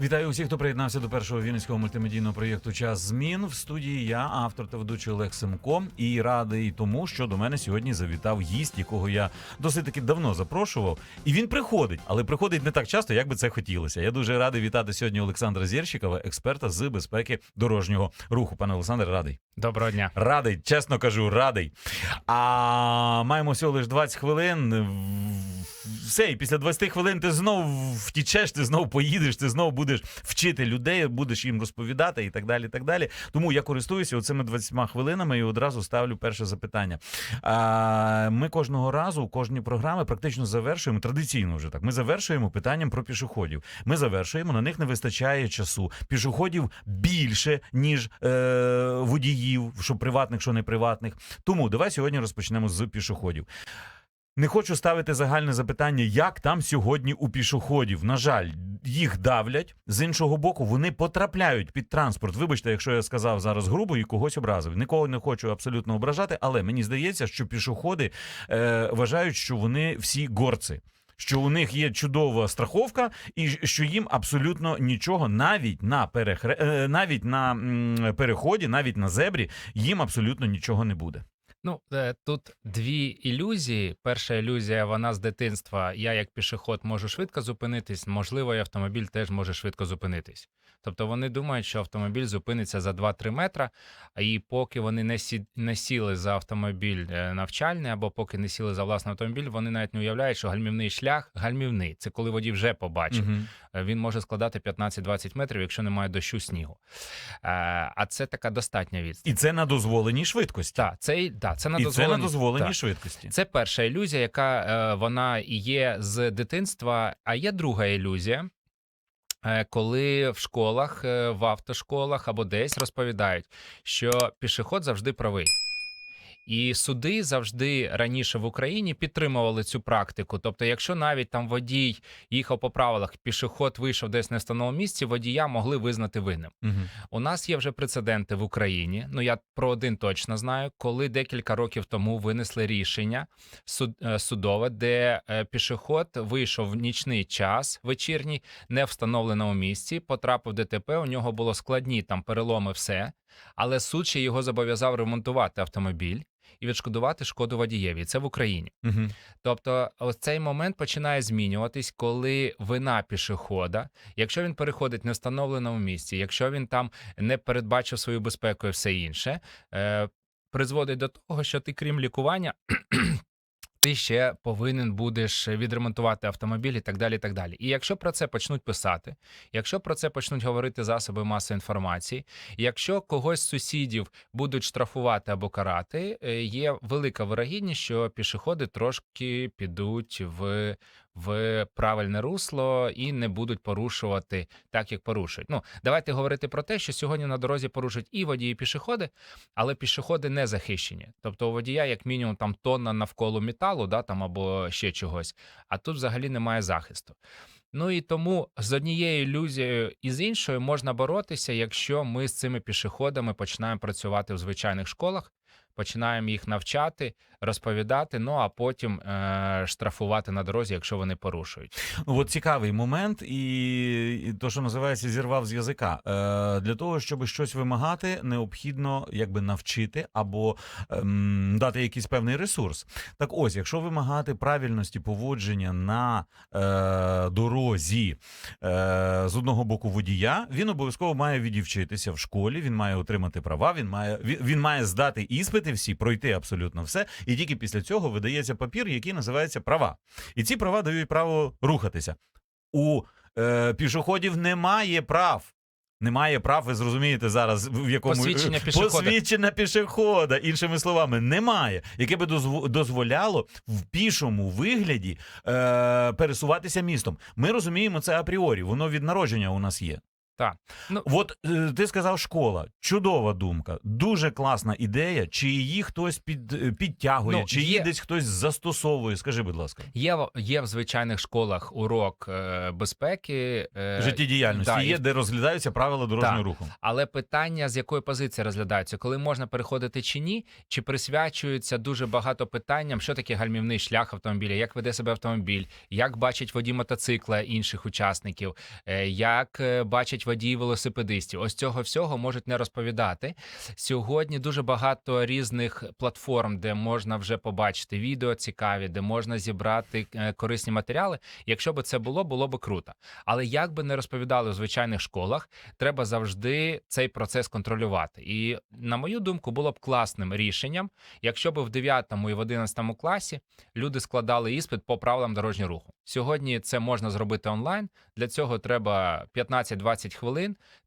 Вітаю усіх, хто приєднався до першого вінницького мультимедійного проєкту Час змін. В студії я, автор та ведучий Олег Семко, і радий тому, що до мене сьогодні завітав гість, якого я досить таки давно запрошував. І він приходить, але приходить не так часто, як би це хотілося. Я дуже радий вітати сьогодні Олександра Зєрщикова, експерта з безпеки дорожнього руху. Пане Олександр, радий. Доброго дня. Радий, чесно кажу, радий. А маємо всього лише 20 хвилин. Все, і після 20 хвилин ти знов втічеш, ти знов поїдеш, ти знов будеш вчити людей, будеш їм розповідати і так далі. і так далі. Тому я користуюся оцими 20 хвилинами і одразу ставлю перше запитання. А, ми кожного разу, кожні програми практично завершуємо традиційно вже так. Ми завершуємо питанням про пішоходів. Ми завершуємо, на них не вистачає часу. Пішоходів більше, ніж е, водіїв, що приватних, що не приватних. Тому давай сьогодні розпочнемо з пішоходів. Не хочу ставити загальне запитання, як там сьогодні у пішоходів. На жаль, їх давлять. З іншого боку, вони потрапляють під транспорт. Вибачте, якщо я сказав зараз грубо і когось образив. Нікого не хочу абсолютно ображати, але мені здається, що пішоходи е, вважають, що вони всі горці. Що у них є чудова страховка, і що їм абсолютно нічого, навіть на перехре... е, навіть на переході, навіть на зебрі, їм абсолютно нічого не буде. Ну е, тут дві ілюзії. Перша ілюзія, вона з дитинства. Я як пішоход можу швидко зупинитись. Можливо, і автомобіль теж може швидко зупинитись. Тобто вони думають, що автомобіль зупиниться за 2-3 метра, і поки вони не сі... не сіли за автомобіль е, навчальний, або поки не сіли за власний автомобіль, вони навіть не уявляють, що гальмівний шлях гальмівний. Це коли водій вже побачив. Е, він може складати 15-20 метрів, якщо немає дощу снігу. А це така достатня відстань. І це на дозволеній швидкості. Так, це, й- да, це на І це на дозволеній так. швидкості. Це перша ілюзія, яка е, вона і є з дитинства. А є друга ілюзія, е, коли в школах, е, в автошколах або десь розповідають, що пішоход завжди правий. І суди завжди раніше в Україні підтримували цю практику. Тобто, якщо навіть там водій їхав по правилах, пішоход вийшов десь не в місці, водія могли визнати винним. Угу. У нас є вже прецеденти в Україні. Ну я про один точно знаю, коли декілька років тому винесли рішення суд, е, судове, де е, пішоход вийшов в нічний час вечірній, не встановленому місці, потрапив в ДТП. У нього було складні там переломи, все. Але суд ще його зобов'язав ремонтувати автомобіль і відшкодувати шкоду водієві. Це в Україні. Угу. Тобто, ось цей момент починає змінюватись, коли вина пішохода, якщо він переходить в невстановленому місці, якщо він там не передбачив свою безпеку і все інше, е, призводить до того, що ти, крім лікування, ти ще повинен будеш відремонтувати автомобіль і так далі. І так далі. І якщо про це почнуть писати, якщо про це почнуть говорити засоби масової інформації, якщо когось з сусідів будуть штрафувати або карати, е, є велика вирогідність, що пішоходи трошки підуть в. В правильне русло і не будуть порушувати так, як порушують. Ну давайте говорити про те, що сьогодні на дорозі порушують і водії, і пішоходи, але пішоходи не захищені. Тобто у водія, як мінімум, там тонна навколо металу, да там або ще чогось. А тут взагалі немає захисту. Ну і тому з однією ілюзією і з іншою можна боротися, якщо ми з цими пішоходами починаємо працювати в звичайних школах, починаємо їх навчати, розповідати, ну а потім е- штрафувати на дорозі, якщо вони порушують. Ну, От цікавий момент, і, і то, що називається, зірвав з язика. Е, для того, щоб щось вимагати, необхідно якби навчити або ем, дати якийсь певний ресурс. Так ось, якщо вимагати правильності поводження на е, дорозі е, з одного боку водія, він обов'язково має відівчитися в школі, він має отримати права, він має він має здати іспити всі, пройти абсолютно все, і тільки після цього видається папір, який називається права. І ці права дають право рухатися. У е, пішоходів немає прав. Немає прав, ви зрозумієте зараз, в якому Посвідчення пішохода. Посвідчення пішохода, іншими словами, немає, яке би дозволяло в пішому вигляді е, пересуватися містом. Ми розуміємо це апріорі, воно від народження у нас є. Ну, От е, ти сказав школа. Чудова думка, дуже класна ідея. Чи її хтось під, е, підтягує, Ну, чи є- десь хтось застосовує? Скажи, будь ласка, Є, є в звичайних школах урок е, безпеки. е, життєдіяльності да, є, в- де розглядаються правила дорожнього Так. руху. Але питання з якої позиції розглядаються, коли можна переходити чи ні, чи присвячується дуже багато питанням, що таке гальмівний шлях автомобіля, як веде себе автомобіль, як бачить водій мотоцикла інших учасників, е, як е, бачить водій велосипедистів. Ось цього всього можуть не розповідати. Сьогодні дуже багато різних платформ, де можна вже побачити відео цікаві, де можна зібрати е, корисні матеріали. Якщо би це було, було би круто. Але як би не розповідали у звичайних школах, треба завжди цей процес контролювати. І на мою думку, було б класним рішенням, якщо б в 9 і в 11 класі люди складали іспит по правилам дорожнього руху. Сьогодні це можна зробити онлайн. Для цього треба 15-20 хвилин.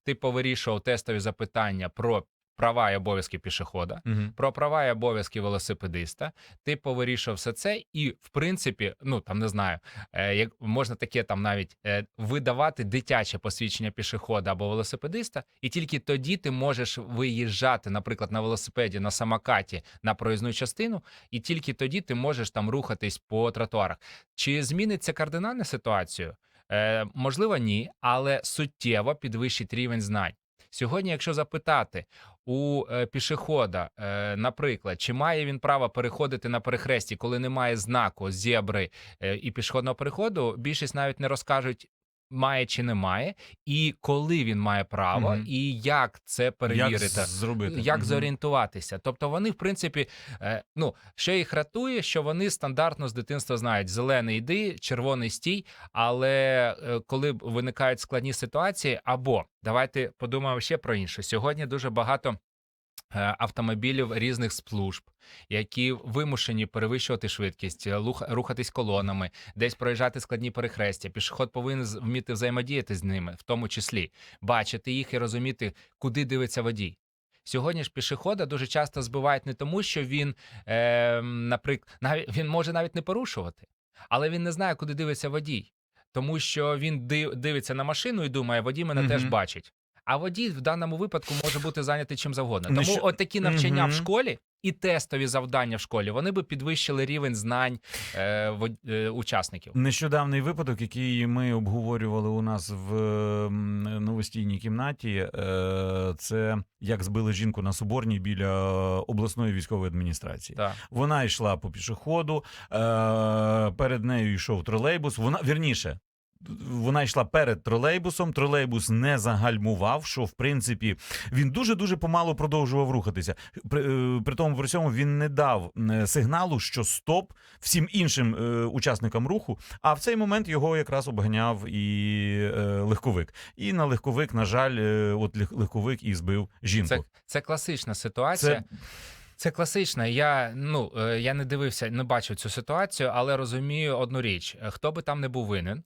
Ти повирішував тестові запитання про права і обов'язки пішохода Угу. про права і обов'язки велосипедиста. Ти повирішив все це, і в принципі, ну там не знаю, е, як можна таке там навіть е, видавати дитяче посвідчення пішохода або велосипедиста, і тільки тоді ти можеш виїжджати, наприклад, на велосипеді на самокаті на проїзну частину, і тільки тоді ти можеш там рухатись по тротуарах. Чи зміниться кардинальна ситуацію? Е, можливо, ні, але суттєво підвищить рівень знань. Сьогодні, якщо запитати у е, пішохода, е, наприклад, чи має він право переходити на перехресті, коли немає знаку зебри е, і пішохідного переходу, більшість навіть не розкажуть. Має чи не має, і коли він має право, Мгм. і як це перевірити, Як зробити? як Мгм. зорієнтуватися. Тобто вони, в принципі, е, ну що їх рятує, що вони стандартно з дитинства знають: зелений йди, червоний стій. Але е, коли виникають складні ситуації, або давайте подумаємо ще про інше. Сьогодні дуже багато. Е, Автомобілів різних служб, які вимушені перевищувати швидкість, е, рухатись колонами, десь проїжджати складні перехрестя. Пішоход повинен вміти взаємодіяти з ними, в тому числі бачити їх і розуміти, куди дивиться водій. Сьогодні ж пішохода дуже часто збивають не тому, що він, е, наприклад, навіть він може навіть не порушувати, але він не знає, куди дивиться водій, тому що він ди- дивиться на машину і думає, водій мене теж Мгм. А водій в даному випадку може бути зайнятий чим завгодно. Ну, Тому що- от такі навчання в школі і тестові завдання в школі вони би підвищили рівень знань е, вод- е, учасників. Нещодавний випадок, який ми обговорювали у нас в новостійній кімнаті, е, це як збили жінку на Соборній біля обласної військової адміністрації. Так. Вона йшла по пішоходу, е, перед нею йшов тролейбус. Вона вірніше. Вона йшла перед тролейбусом. Тролейбус не загальмував, що в принципі він дуже дуже помало продовжував рухатися. При, е, при тому при цьому він не дав е, сигналу, що стоп всім іншим е, учасникам руху. А в цей момент його якраз обганяв і е, легковик. І на легковик, на жаль, е, от лег- легковик і збив жінку. Це, це класична ситуація. Це- Це класична. Я ну е, я не дивився, не бачив цю ситуацію, але розумію одну річ: хто би там не був винен.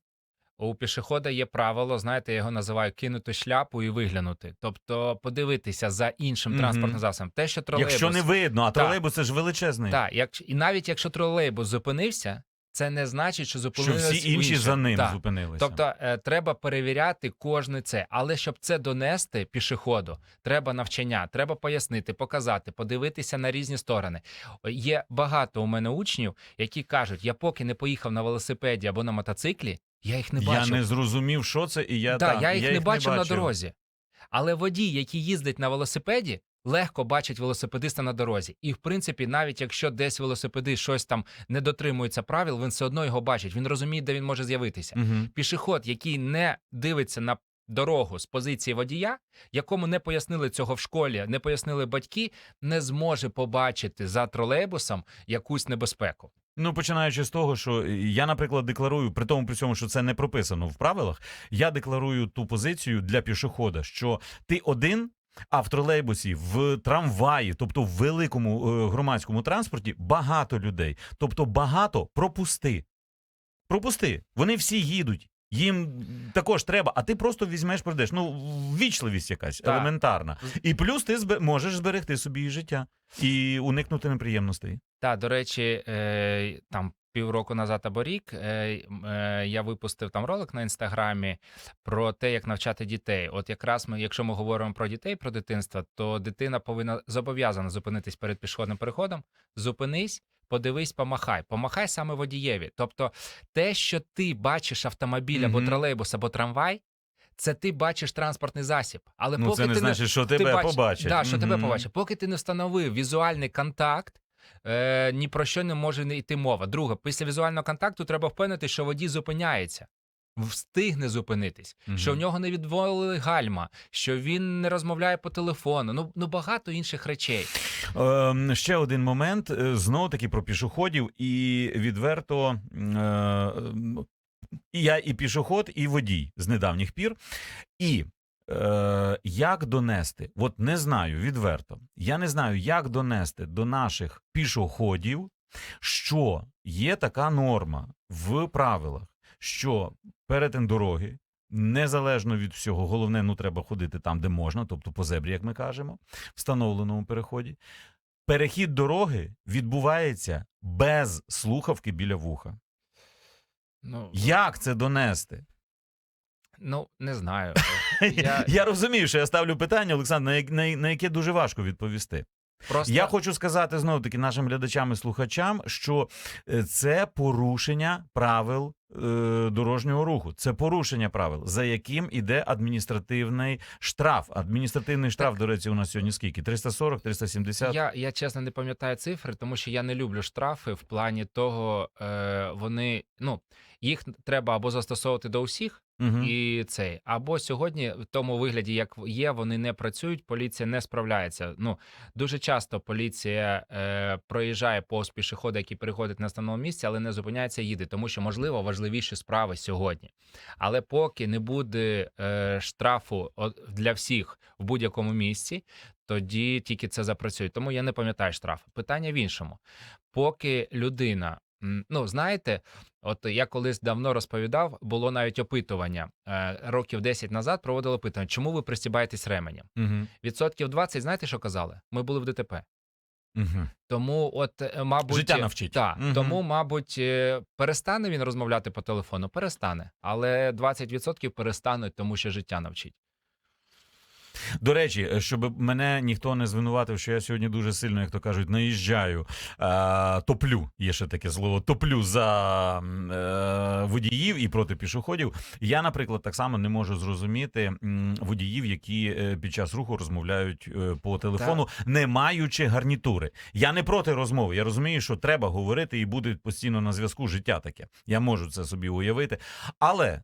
У пішохода є правило, знаєте, я його називаю кинути шляпу і виглянути. Тобто подивитися за іншим Мгм. транспортним засобом. Те, що тролейбус, Якщо не видно, а тролейбус це ж величезний. так, як і навіть якщо тролейбус зупинився, це не значить, що Що всі інші за ним Так. зупинилися. Тобто е, треба перевіряти кожне це. Але щоб це донести пішоходу, треба навчання, треба пояснити, показати, подивитися на різні сторони. Є багато у мене учнів, які кажуть: я поки не поїхав на велосипеді або на мотоциклі, я їх не я не зрозумів, що це, і я, Да, та, я їх не бачив на дорозі. Але водій, який їздить на велосипеді, легко бачить велосипедиста на дорозі. І, в принципі, навіть якщо десь велосипедист щось там не дотримується правил, він все одно його бачить. Він розуміє, де він може з'явитися. Угу. Пішоход, який не дивиться на дорогу з позиції водія, якому не пояснили цього в школі, не пояснили батьки, не зможе побачити за тролейбусом якусь небезпеку. Ну, починаючи з того, що я, наприклад, декларую, при тому при цьому, що це не прописано в правилах, я декларую ту позицію для пішохода, що ти один. А в тролейбусі, в трамваї, тобто в великому е, громадському транспорті, багато людей. Тобто багато пропусти. Пропусти. Вони всі їдуть. Їм також треба, а ти просто візьмеш, пройдеш. Ну, ввічливість якась Так. елементарна. І плюс ти збе- можеш зберегти собі і життя і уникнути неприємностей. Та, до речі, е, там півроку назад або рік е, е, я випустив там ролик на інстаграмі про те, як навчати дітей. От якраз ми, якщо ми говоримо про дітей, про дитинство, то дитина повинна зобов'язана зупинитись перед пішохідним переходом. Зупинись. Подивись, помахай, помахай саме водієві. Тобто, те, що ти бачиш автомобіль або тролейбус, або трамвай, це ти бачиш транспортний засіб. Але Ну, поки це не ти значить, що тебе бач- побачить. Да, що тебе побачить. Поки ти не встановив візуальний контакт, е, ні про що не може не йти мова. Друге, після візуального контакту треба впевнити, що водій зупиняється. Встигне зупинитись, Мгм. що в нього не відволили гальма, що він не розмовляє по телефону. Ну, ну багато інших речей. Ем, ще один момент знову таки про пішоходів, і відверто е, і я і пішоход, і водій з недавніх пір. І е, як донести, от не знаю відверто, я не знаю, як донести до наших пішоходів, що є така норма в правилах, що перетин дороги. Незалежно від всього, головне, ну треба ходити там, де можна, тобто по зебрі, як ми кажемо, встановленому переході. Перехід дороги відбувається без слухавки біля вуха. Ну, Як це донести? ну не знаю. Я, Я- розумію, що я ставлю питання, Олександр, на, на, на яке дуже важко відповісти. Просто Я хочу сказати знову таки нашим глядачам і слухачам, що е, це порушення правил е, дорожнього руху. Це порушення правил, за яким іде адміністративний штраф. Адміністративний штраф, до речі, у нас сьогодні скільки? 340, 370? Я, я чесно не пам'ятаю цифри, тому що я не люблю штрафи в плані того, е, вони ну їх треба або застосовувати до усіх, Мгм. і цей, або сьогодні в тому вигляді, як є, вони не працюють. Поліція не справляється. Ну дуже часто поліція е, проїжджає повз пішохода, який переходить на основному місці, але не зупиняється, їде, тому що можливо важливіші справи сьогодні. Але поки не буде е, штрафу для всіх в будь-якому місці, тоді тільки це запрацює. Тому я не пам'ятаю штраф. Питання в іншому. Поки людина, ну знаєте, от я колись давно розповідав, було навіть опитування е, років 10 назад. Проводили опитування, чому ви пристібаєтесь ременем? Мгм. Відсотків 20, знаєте, що казали? Ми були в ДТП. Мгм. Тому, от, е, мабуть, Життя навчить. Так, Мгм. тому, мабуть, е, перестане він розмовляти по телефону, перестане, але 20% перестануть, тому що життя навчить. До речі, щоб мене ніхто не звинуватив, що я сьогодні дуже сильно, як то кажуть, наїжджаю, е, топлю. Є ще таке слово, топлю за е, водіїв і проти пішоходів. Я, наприклад, так само не можу зрозуміти водіїв, які е, під час руху розмовляють е, по телефону, не маючи гарнітури. Я не проти розмови. Я розумію, що треба говорити і буде постійно на зв'язку життя таке. Я можу це собі уявити. Але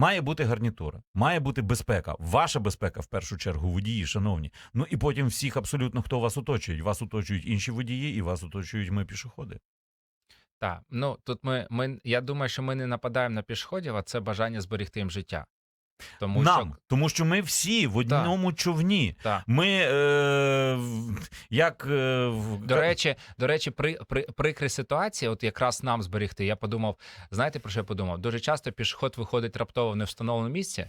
Має бути гарнітура, має бути безпека. Ваша безпека в першу чергу, водії, шановні. Ну і потім всіх абсолютно хто вас оточує. Вас оточують інші водії, і вас оточують ми пішоходи. Так, ну тут ми, ми я думаю, що ми не нападаємо на пішоходів, а це бажання зберегти їм життя. Тому Нам, що тому що ми всі в одному човні. так. Ми е, як е, До речі, до речі, при, при прикри ситуації, от якраз нам зберегти. Я подумав, знаєте про що я подумав? Дуже часто пішоход виходить раптово в невстановлене місце,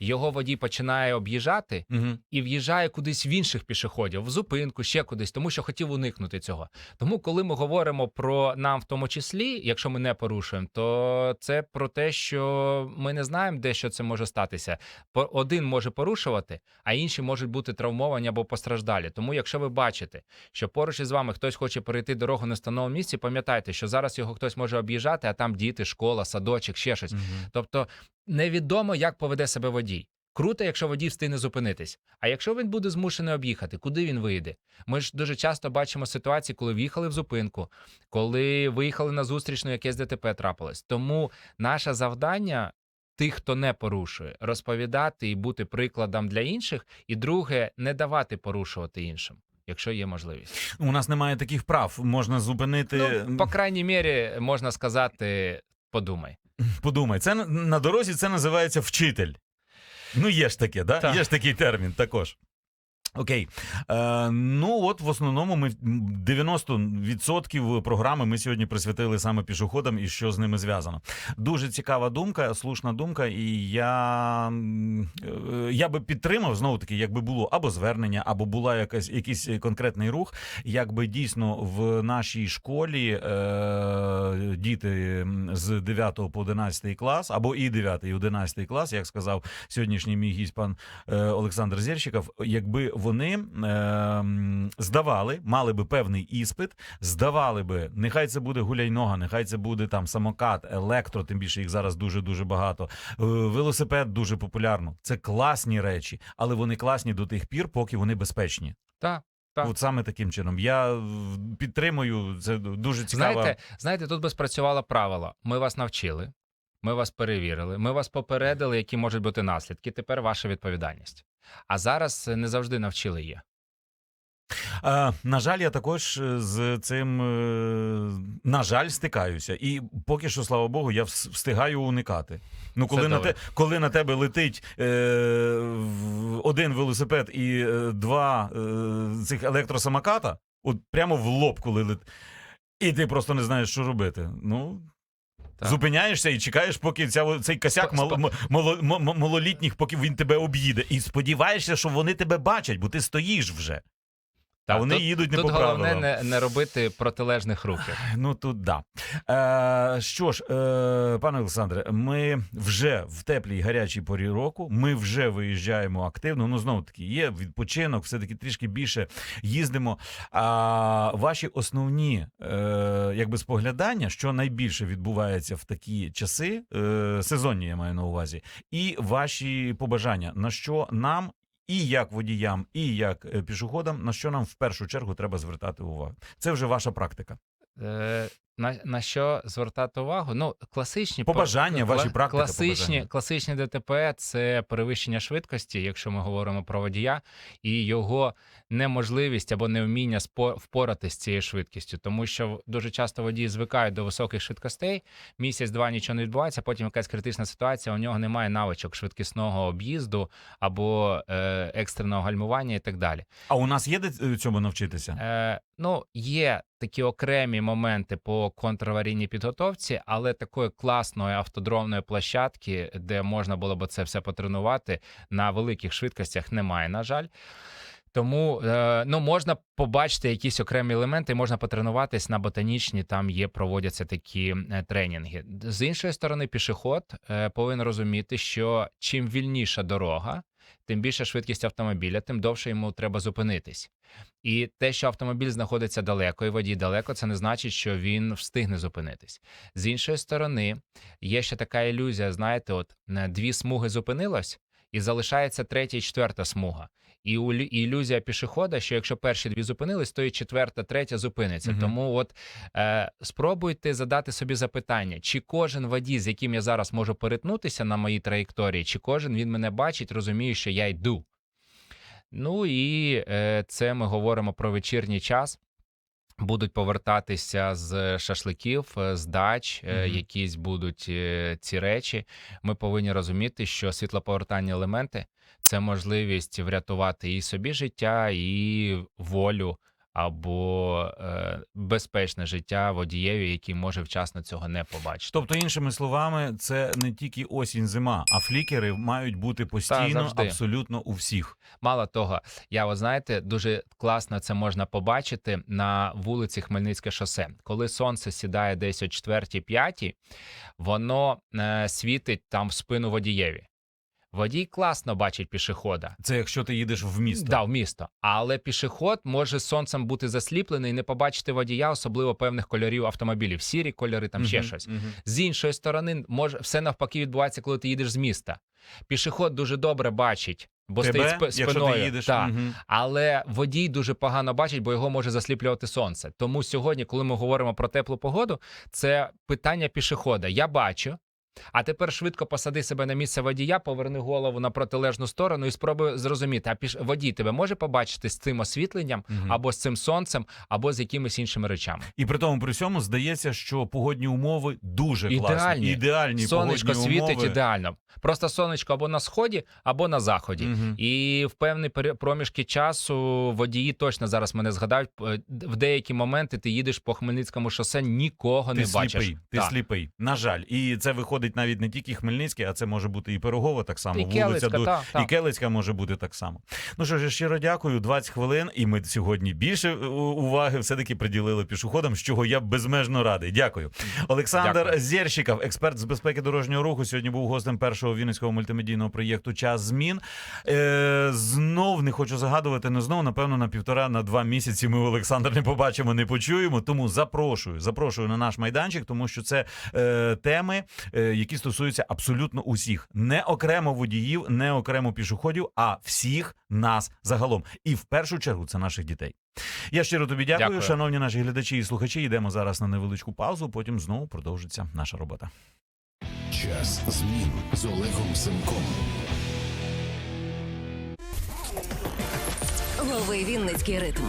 його водій починає об'їжджати Мгм. і в'їжджає кудись в інших пішоходів, в зупинку, ще кудись, тому що хотів уникнути цього. Тому, коли ми говоримо про нам, в тому числі, якщо ми не порушуємо, то це про те, що ми не знаємо, де що це може статися. Один може порушувати, а інші можуть бути травмовані або постраждалі. Тому, якщо ви бачите, що поруч із вами хтось хоче перейти дорогу на встановленому місці, пам'ятайте, що зараз його хтось може об'їжджати, а там діти, школа, садочок, ще щось. Мгм. Тобто невідомо, як поведе себе водій. Круто, якщо водій встигне зупинитись. А якщо він буде змушений об'їхати, куди він вийде? Ми ж дуже часто бачимо ситуації, коли в'їхали в зупинку, коли виїхали на зустрічну, якесь ДТП трапилось. Тому наше завдання. Тих, хто не порушує, розповідати і бути прикладом для інших, і друге, не давати порушувати іншим, якщо є можливість. У нас немає таких прав. Можна зупинити. Ну, по крайній мірі, можна сказати, подумай. Подумай, це на- дорозі це називається вчитель. Ну, є ж таке, да? Так. Є ж такий термін також. Окей. Е, ну от в основному ми 90% програми ми сьогодні присвятили саме пішоходам і що з ними зв'язано. Дуже цікава думка, слушна думка, і я, е, я би підтримав знову таки, якби було або звернення, або була якась якийсь конкретний рух, якби дійсно в нашій школі е, діти з 9 по 11 клас, або і 9, і 11 клас, як сказав сьогоднішній мій гість пан е, Олександр Зєрщиков, якби вони е, здавали, мали би певний іспит, здавали би, нехай це буде гуляйнога, нехай це буде там самокат, електро, тим більше їх зараз дуже дуже багато. Е, велосипед дуже популярно. Це класні речі, але вони класні до тих пір, поки вони безпечні. Так. Так. От саме таким чином. Я е, підтримую. Це дуже цікаво. Знаєте, знаєте, тут би спрацювало правило. Ми вас навчили, ми вас перевірили, ми вас попередили, які можуть бути наслідки. Тепер ваша відповідальність. А зараз е, не завжди навчили є. Е, на жаль, я також е, з цим, е, на жаль, стикаюся. І поки що, слава Богу, я встигаю уникати. Ну, коли, Це на, добре. те, коли на тебе летить е, один велосипед і е, два е, цих електросамоката, от прямо в лоб, коли летить, і ти просто не знаєш, що робити. Ну. Так. Зупиняєшся і чекаєш, поки ця, цей косяк Сп... мало- м- м- малолітніх, поки він тебе об'їде. І сподіваєшся, що вони тебе бачать, бо ти стоїш вже. А Так, вони тут, їдуть не тут по головне не, не робити протилежних рухів. Ну тут да. Е, що ж, е, пане Олександре, ми вже в теплій гарячій порі року. Ми вже виїжджаємо активно. Ну знову таки, є відпочинок, все таки трішки більше їздимо. А ваші основні е, якби споглядання, що найбільше відбувається в такі часи, е, сезонні я маю на увазі, і ваші побажання, на що нам. І як водіям, і як е, пішоходам, на що нам в першу чергу треба звертати увагу. Це вже ваша практика. Е, на, на що звертати увагу? Ну, класичні Побажання, ваші практика класичні, побажання. класичні ДТП це перевищення швидкості, якщо ми говоримо про водія, і його неможливість або невміння впоратись з цією швидкістю, тому що дуже часто водії звикають до високих швидкостей. Місяць-два нічого не відбувається. Потім якась критична ситуація. У нього немає навичок швидкісного об'їзду або е, екстреного гальмування і так далі. А у нас є е, цьому навчитися? Е, ну, є такі окремі моменти по контраварійній підготовці, але такої класної автодромної площадки, де можна було б це все потренувати на великих швидкостях, немає, на жаль. Тому е, ну, можна побачити якісь окремі елементи, можна потренуватись на ботанічні, там є, проводяться такі е, тренінги. З іншої сторони, пішоход е, повинен розуміти, що чим вільніша дорога, тим більша швидкість автомобіля, тим довше йому треба зупинитись. І те, що автомобіль знаходиться далеко, і водій далеко, це не значить, що він встигне зупинитись. З іншої сторони, є ще така ілюзія: знаєте, от е, дві смуги зупинилось, і залишається третя і четверта смуга. І у- ілюзія пішохода, що якщо перші дві зупинились, то і четверта, третя зупиниться. Мгм. Тому от е, спробуйте задати собі запитання, чи кожен водій, з яким я зараз можу перетнутися на моїй траєкторії, чи кожен він мене бачить, розуміє, що я йду. Ну і е, це ми говоримо про вечірній час. Будуть повертатися з шашликів, е, з дач, mm -hmm. якісь будуть е, ці речі. Ми повинні розуміти, що світлоповертальні елементи це можливість врятувати і собі життя, і волю або е, безпечне життя водієві, який може вчасно цього не побачити. Тобто, іншими словами, це не тільки осінь, зима, а флікери мають бути постійно завжди. абсолютно у всіх. Мало того, я от знаєте, дуже класно це можна побачити на вулиці Хмельницьке шосе. Коли сонце сідає десь о 4-5, воно е, світить там в спину водієві. Водій класно бачить пішохода. Це якщо ти їдеш в місто. Да, в місто. Але пішоход може сонцем бути засліплений і не побачити водія, особливо певних кольорів автомобілів, сірі кольори, там ще щось. З іншої сторони, може все навпаки відбувається, коли ти їдеш з міста. Пішоход дуже добре бачить, бо Тебе, стоїть якщо спиною. ти їдеш. Так. Мгм. Але водій дуже погано бачить, бо його може засліплювати сонце. Тому сьогодні, коли ми говоримо про теплу погоду, це питання пішохода. Я бачу, А тепер швидко посади себе на місце водія, поверни голову на протилежну сторону і спробуй зрозуміти, а піш... водій тебе може побачити з цим освітленням, Мгм. або з цим сонцем, або з якимись іншими речами. І при тому при всьому здається, що погодні умови дуже класні. Ідеальні. Ідеальні Сонечко погодні світить умови. ідеально. Просто сонечко або на сході, або на заході. Мгм. І в певні проміжки часу водії точно зараз мене згадають. В деякі моменти ти їдеш по Хмельницькому шосе, нікого Ти не сліпий, бачиш. ти Так. сліпий. На жаль, і це виходить навіть не тільки Хмельницький, а це може бути і Пирогова так само. І вулиця Келицька, до та, та. і Келицька може бути так само. Ну що ж, я щиро дякую. 20 хвилин, і ми сьогодні більше е, уваги все-таки приділили пішоходам, з чого я безмежно радий. Дякую. Олександр Дякую. Зєрщиков, експерт з безпеки дорожнього руху, сьогодні був гостем першого вінницького мультимедійного проєкту Час змін. Е, знов не хочу загадувати, не знов, напевно, на півтора на два місяці ми Олександр не побачимо, не почуємо. Тому запрошую, запрошую на наш майданчик, тому що це е, теми, е, які стосуються абсолютно усіх, не окремо водіїв, не окремо пішоходів, а всіх нас загалом. І в першу чергу це наших дітей. Я щиро тобі дякую, Дякую. шановні наші глядачі і слухачі. Йдемо зараз на невеличку паузу. Потім знову продовжиться наша робота. Час змін з Олегом Семком. Лови Вінницький ритм.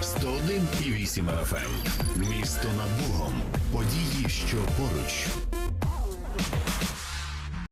101,8 FM. Місто над Богом. Події, що поруч.